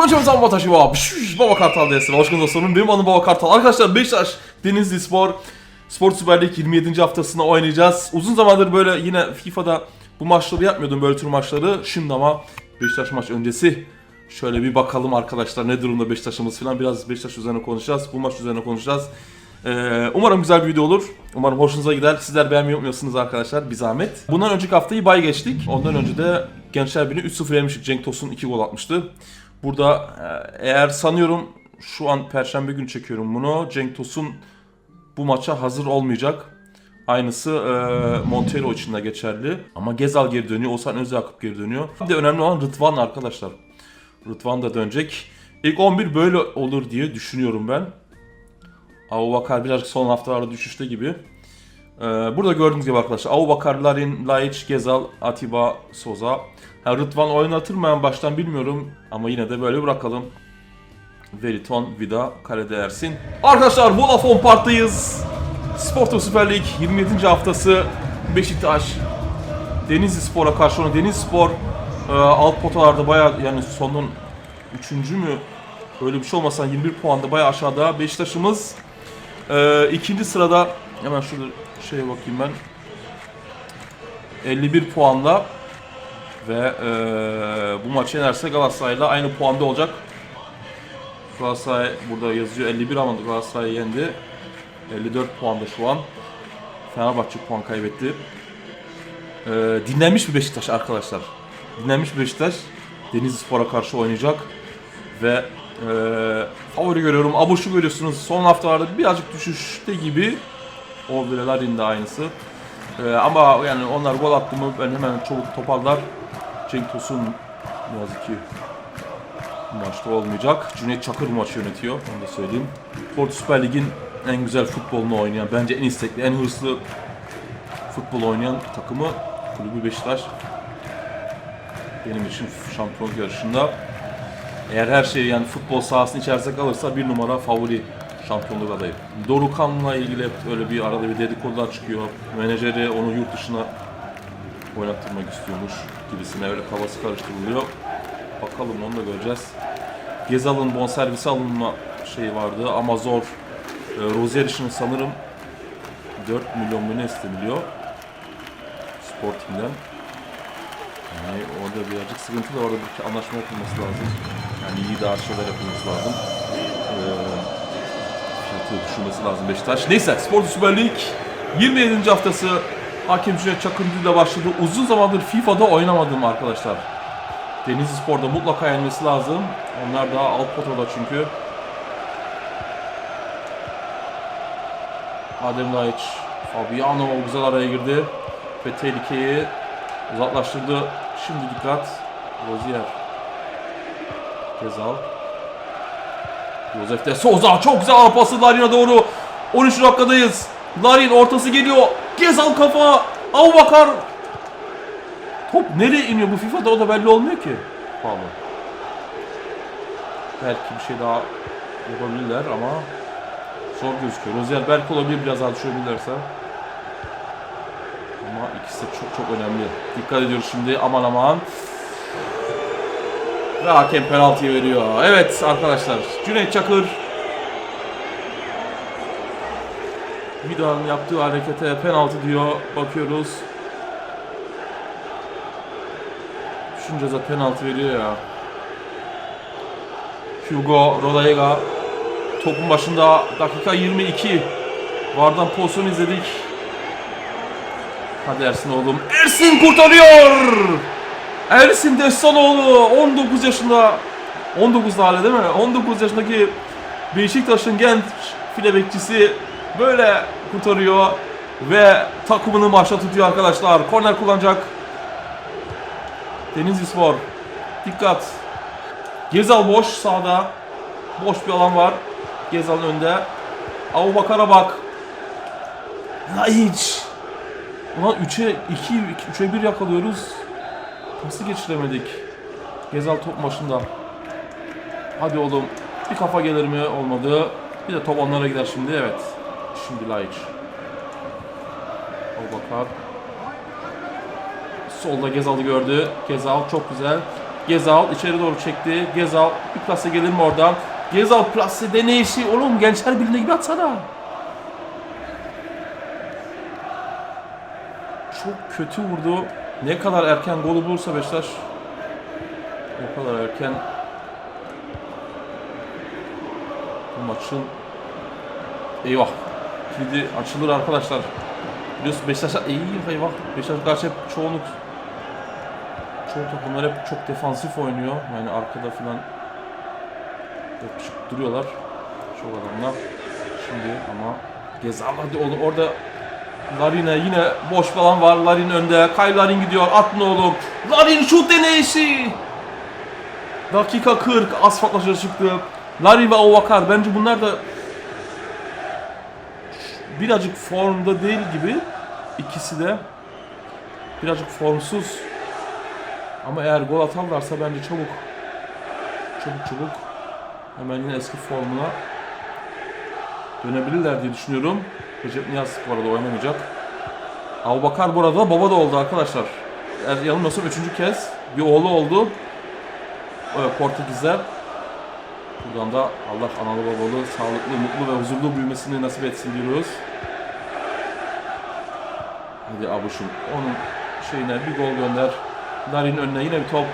Konuşalım zaman Bataşı Baba. Baba Kartal desin. Hoş geldiniz dostlarım. Benim adım Baba Kartal. Arkadaşlar Beşiktaş Denizli Spor Spor Süper Lig 27. haftasında oynayacağız. Uzun zamandır böyle yine FIFA'da bu maçları yapmıyordum böyle tür maçları. Şimdi ama Beşiktaş maç öncesi şöyle bir bakalım arkadaşlar ne durumda Beşiktaş'ımız falan. Biraz Beşiktaş üzerine konuşacağız. Bu maç üzerine konuşacağız. Ee, umarım güzel bir video olur. Umarım hoşunuza gider. Sizler beğenmeyi unutmuyorsunuz arkadaşlar. Bir zahmet. Bundan önceki haftayı bay geçtik. Ondan önce de Gençler Birliği 3-0 yemiştik. Cenk Tosun 2 gol atmıştı. Burada e, eğer sanıyorum şu an Perşembe günü çekiyorum bunu. Cenk Tosun bu maça hazır olmayacak. Aynısı e, Montero için de geçerli. Ama Gezal geri dönüyor. Oğuzhan Özyakup geri dönüyor. Bir de önemli olan Rıdvan arkadaşlar. Rıdvan da dönecek. İlk 11 böyle olur diye düşünüyorum ben. Avubakar birazcık son haftalarda düşüşte gibi. Ee, burada gördüğünüz gibi arkadaşlar Avubakar, Larin, Laiç, Gezal, Atiba, Soza. Ha, Rıdvan oynatır mı baştan bilmiyorum ama yine de böyle bırakalım. Veriton, Vida, kalede Ersin. Arkadaşlar Vodafone Park'tayız. Sporto Süper Lig 27. haftası Beşiktaş. Denizli Spor'a karşı olan Denizli Spor e, alt potalarda bayağı yani sonun 3. mü öyle bir şey olmasa 21 puanda bayağı aşağıda. Beşiktaş'ımız e, ikinci sırada hemen şurada şeye bakayım ben 51 puanla ve e, bu maçı yenerse Galatasaray'la aynı puanda olacak. Galatasaray burada yazıyor 51 ama Galatasaray yendi. 54 puanda şu an. Fenerbahçe puan kaybetti. Ee, dinlenmiş bir Beşiktaş arkadaşlar. Dinlenmiş bir Beşiktaş. Denizli Spor'a karşı oynayacak. Ve e, favori görüyorum. Abuş'u görüyorsunuz. Son haftalarda birazcık düşüşte gibi. O Vilelarin de aynısı. Ee, ama yani onlar gol attı mı ben hemen çabuk toparlar. Cenk Tosun ne yazık ki maçta olmayacak. Cüneyt Çakır bu maçı yönetiyor. Onu da söyleyeyim. Porto Süper Lig'in en güzel futbolunu oynayan, bence en istekli, en hırslı futbol oynayan takımı kulübü Beşiktaş. Benim için şampiyonluk yarışında eğer her şey yani futbol sahasının içerisinde kalırsa bir numara favori şampiyonluk adayı. Dorukan'la ilgili öyle bir arada bir dedikodular çıkıyor. Menajeri onu yurt dışına oynattırmak istiyormuş gibisine öyle kafası karıştırılıyor. Bakalım onu da göreceğiz. Gezal'ın bonservisi alınma şeyi vardı ama zor. E, Rozier için sanırım 4 milyon mu ne isteniliyor Sporting'den. Yani orada birazcık sıkıntı da orada bir anlaşma yapılması lazım. Yani iyi daha şeyler yapılması lazım. Düşürmesi lazım Beşiktaş. Neyse Spor Süper Lig 27. haftası Hakem Cüneyt Çakırcı ile başladı. Uzun zamandır FIFA'da oynamadım arkadaşlar. Denizli Spor'da mutlaka yenmesi lazım. Onlar daha alt potada çünkü. Adem Laiç, Fabiano güzel araya girdi ve tehlikeyi uzaklaştırdı. Şimdi dikkat. Rozier. Gezal. Josef de Souza çok güzel ara pası Larin'e doğru. 13 dakikadayız. Larin ortası geliyor. Gezal kafa. Avubakar. Top nereye iniyor bu FIFA'da o da belli olmuyor ki. Vallahi. Belki bir şey daha yapabilirler ama zor gözüküyor. Rozier belki olabilir biraz daha düşürebilirlerse. Ama ikisi de çok çok önemli. Dikkat ediyoruz şimdi aman aman. Ve hakem penaltıyı veriyor. Evet arkadaşlar Cüneyt Çakır Vida'nın yaptığı harekete penaltı diyor. Bakıyoruz. Düşünce de penaltı veriyor ya. Hugo Rodallega topun başında dakika 22. Vardan pozisyon izledik. Hadi Ersin oğlum. Ersin kurtarıyor. Ersin Destanoğlu 19 yaşında 19 hala değil mi? 19 yaşındaki Beşiktaş'ın genç file bekçisi böyle kurtarıyor ve takımını maçta tutuyor arkadaşlar. Korner kullanacak. Denizli Spor. Dikkat. Gezal boş sağda. Boş bir alan var. Gezal'ın önünde. Abu Bakar'a bak. Laiç. Ulan 3'e 2, 3'e 1 yakalıyoruz. Pası geçiremedik. Gezal top başında. Hadi oğlum. Bir kafa gelir mi? Olmadı. Bir de top onlara gider şimdi. Evet. Şimdi Laiç. Abubakar. Solda Gezal'ı gördü. Gezal çok güzel. Gezal içeri doğru çekti. Gezal bir plase gelir mi oradan? Gezal plase deneyişi. Oğlum gençler birliğine gibi atsana. Çok kötü vurdu. Ne kadar erken golü bulursa Beşiktaş o kadar erken bu maçın eyvah kilidi açılır arkadaşlar. Biliyorsun Beşiktaş'a eyvah eyvah Beşiktaş karşı hep çoğunluk çoğu takımlar hep çok defansif oynuyor. Yani arkada falan yapışık duruyorlar. Çok adamlar. Şimdi ama Gezal hadi oğlum orada Larin'e yine boş falan var. Larin önde. Kay Larin gidiyor. Atın oğlum. Larin şut deneyişi. Dakika 40. Asfaltlaşa çıktı. Larin ve Avakar. Bence bunlar da birazcık formda değil gibi. İkisi de birazcık formsuz. Ama eğer gol atarlarsa bence çabuk çabuk çabuk hemen yine eski formuna dönebilirler diye düşünüyorum. Recep Niyaz bu arada oynamayacak. Abubakar bu arada baba da oldu arkadaşlar. Eğer yanılmıyorsam üçüncü kez bir oğlu oldu. Evet, Portekizler. Buradan da Allah analı babalı, sağlıklı, mutlu ve huzurlu büyümesini nasip etsin diyoruz. Hadi Abuş'um onun şeyine bir gol gönder. Larin önüne yine bir top.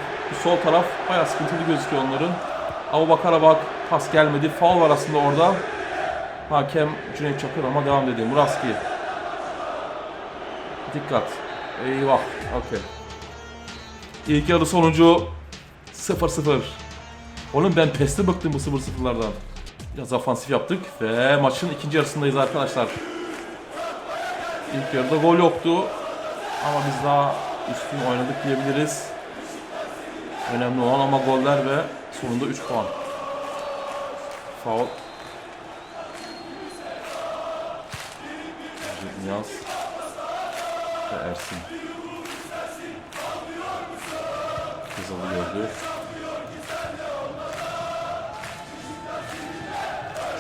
Sol taraf bayağı sıkıntılı gözüküyor onların. Abubakar'a bak pas gelmedi. Faul var aslında orada. Hakem Cüneyt Çakır ama devam dedi. Muraski. Dikkat. Eyvah. Okey. İlk yarı sonucu 0-0. Oğlum ben peste bıktım bu 0-0'lardan. Biraz ofansif yaptık ve maçın ikinci yarısındayız arkadaşlar. İlk yarıda gol yoktu. Ama biz daha üstün oynadık diyebiliriz. Önemli olan ama goller ve sonunda 3 puan. Foul. Niyaz ve Ersin. Kızalı gördü.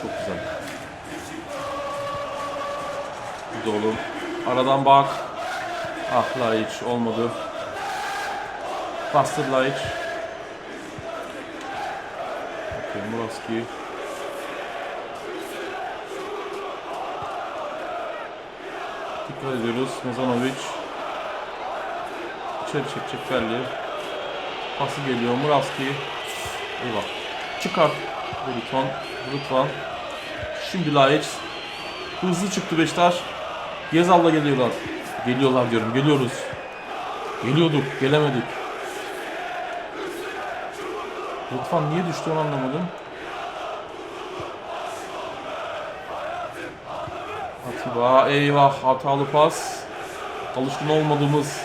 Çok güzel. Bir de oğlum. Aradan bak. Ah la hiç olmadı. Bastır la hiç. Okey Muraski. Dikkat ediyoruz. Mazanovic. İçeri çekecek Ferli. Pası geliyor. Muraski. Eyvah. Çıkart. Rıdvan. Rıdvan. Şimdi Laiç. Hızlı çıktı Beşiktaş. Gezal'la geliyorlar. Geliyorlar diyorum. Geliyoruz. Geliyorduk. Gelemedik. Rıdvan niye düştü onu anlamadım. Atiba eyvah hatalı pas. Alışkın olmadığımız.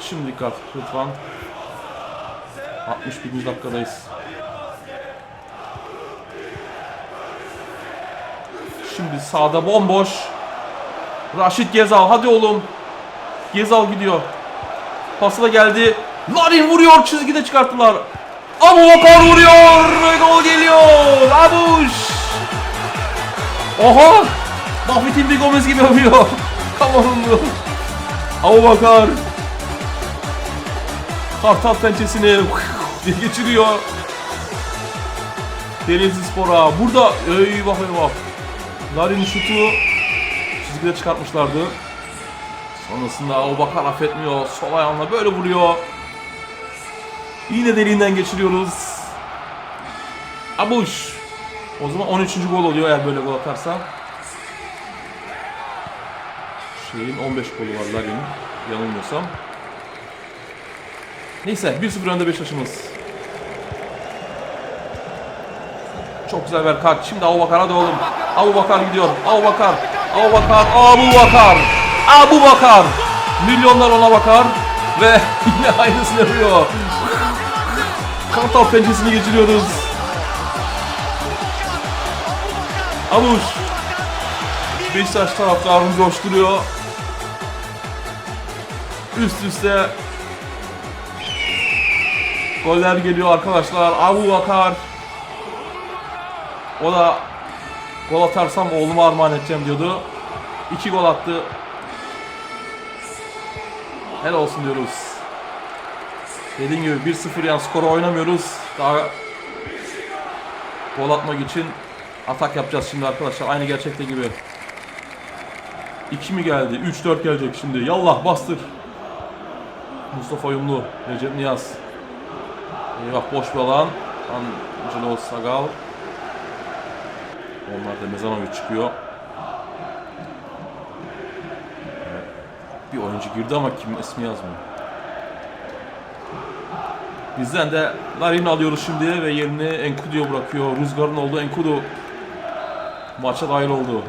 Şimdi dikkat Rıdvan. 61. dakikadayız. Şimdi sağda bomboş. Raşit Gezal hadi oğlum. Gezal gidiyor. Pası da geldi. Larin vuruyor çizgide çıkarttılar. Abu Bakar vuruyor gol geliyor. Abuş. Oha. David Timbi Gomez gibi yapıyor. Kamerunlu. Abu Bakar. Kartal pençesini diye geçiriyor. Denizli Spor'a. Burada eyvah eyvah. Larin şutu çizgide çıkartmışlardı. Sonrasında Abubakar affetmiyor. Sol ayağına böyle vuruyor. Yine deliğinden geçiriyoruz. Abuş. O zaman 13. gol oluyor eğer böyle gol atarsa. Şeyin 15 golü var Larin'in. Yanılmıyorsam. Neyse 1-0 önde Beşiktaş'ımız. Çok güzel ver kart. Şimdi Abubakar hadi oğlum. Abubakar gidiyor. Abubakar. Abubakar. Abubakar. Abubakar. Milyonlar ona bakar. Ve yine aynısını yapıyor. Kartal pençesini geçiriyoruz. Amuş. Beşiktaş taraftarını coşturuyor. Üst üste goller geliyor arkadaşlar. Abu Bakar. O da gol atarsam oğluma armağan edeceğim diyordu. İki gol attı. Helal olsun diyoruz. Dediğim gibi 1-0 yan skora oynamıyoruz. Daha gol atmak için atak yapacağız şimdi arkadaşlar. Aynı gerçekte gibi. 2 mi geldi? 3-4 gelecek şimdi. Yallah bastır. Mustafa Yumlu, Recep Niyaz. Eyvah boş bir alan. Angelo Sagal. Onlar da Mezanovic çıkıyor. Bir oyuncu girdi ama kim ismi yazmıyor. Bizden de Larin'i alıyoruz şimdi ve yerini Enkudu'ya bırakıyor. Rüzgar'ın olduğu Enkudu maça dahil oldu.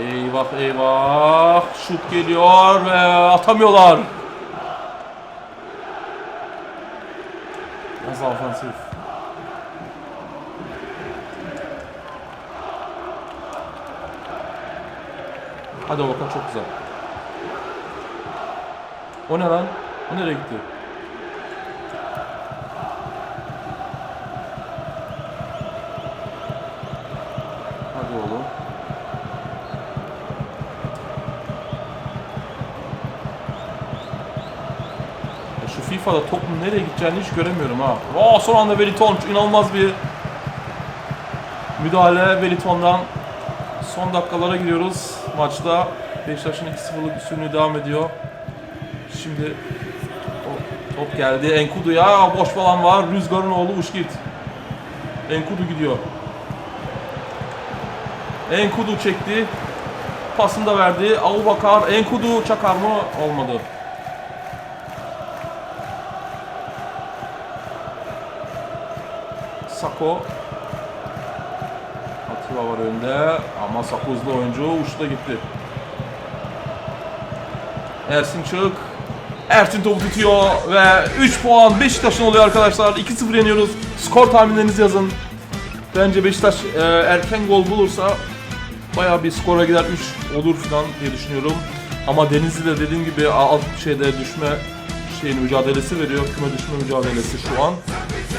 Eyvah eyvah. Şut geliyor ve atamıyorlar. Biraz ofansif. Hadi o bakalım çok güzel. O ne lan? O nereye gitti? FIFA'da topun nereye gideceğini hiç göremiyorum ha. Aa son anda Veliton inanılmaz bir müdahale Veliton'dan. Son dakikalara giriyoruz maçta. Beşiktaş'ın 2-0'lık üstünlüğü devam ediyor. Şimdi top, top geldi. Enkudu ya boş falan var. Rüzgar'ın oğlu uç git. Enkudu gidiyor. Enkudu çekti. Pasını da verdi. Abubakar Enkudu çakar mı? Olmadı. Sako. Atiba var önde ama Sako hızlı oyuncu uçta gitti. Ersin Çık. Ersin topu tutuyor ve 3 puan Beşiktaş'ın oluyor arkadaşlar. 2-0 yeniyoruz. Skor tahminlerinizi yazın. Bence Beşiktaş e, erken gol bulursa bayağı bir skora gider 3 olur falan diye düşünüyorum. Ama Denizli de dediğim gibi alt şeyde düşme şeyin mücadelesi veriyor. Küme düşme mücadelesi şu an.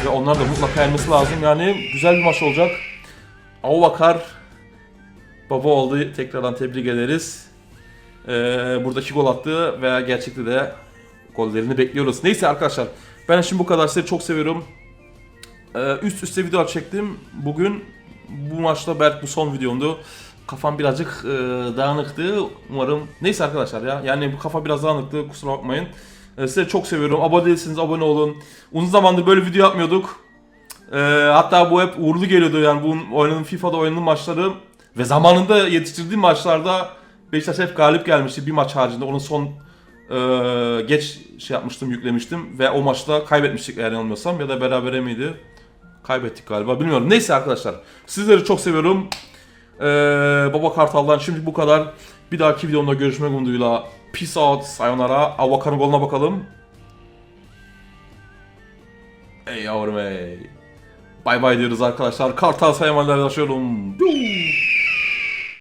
Ve onlar da mutlaka yenmesi lazım. Yani güzel bir maç olacak. Avubakar baba oldu. Tekrardan tebrik ederiz. Ee, buradaki gol attı ve gerçekte de gollerini bekliyoruz. Neyse arkadaşlar ben şimdi bu kadar sizi çok seviyorum. Ee, üst üste video çektim. Bugün bu maçta belki bu son videomdu. Kafam birazcık e, dağınıktı. Umarım. Neyse arkadaşlar ya. Yani bu kafa biraz dağınıktı. Kusura bakmayın. Ee, sizi çok seviyorum. Abone değilseniz abone olun. Uzun zamandır böyle video yapmıyorduk. Ee, hatta bu hep uğurlu geliyordu yani bu oynadığım FIFA'da oynadığım maçları ve zamanında yetiştirdiğim maçlarda Beşiktaş hep galip gelmişti bir maç haricinde. Onun son e, geç şey yapmıştım, yüklemiştim ve o maçta kaybetmiştik eğer yanılmıyorsam ya da berabere miydi? Kaybettik galiba bilmiyorum. Neyse arkadaşlar sizleri çok seviyorum. Ee, Baba Kartal'dan şimdi bu kadar. Bir dahaki videomda görüşmek umuduyla. Peace out, sayonara. Avakar'ın golüne bakalım. Ey yavrum ey. Bay bay diyoruz arkadaşlar. Kartal saymalarla yaşıyorum.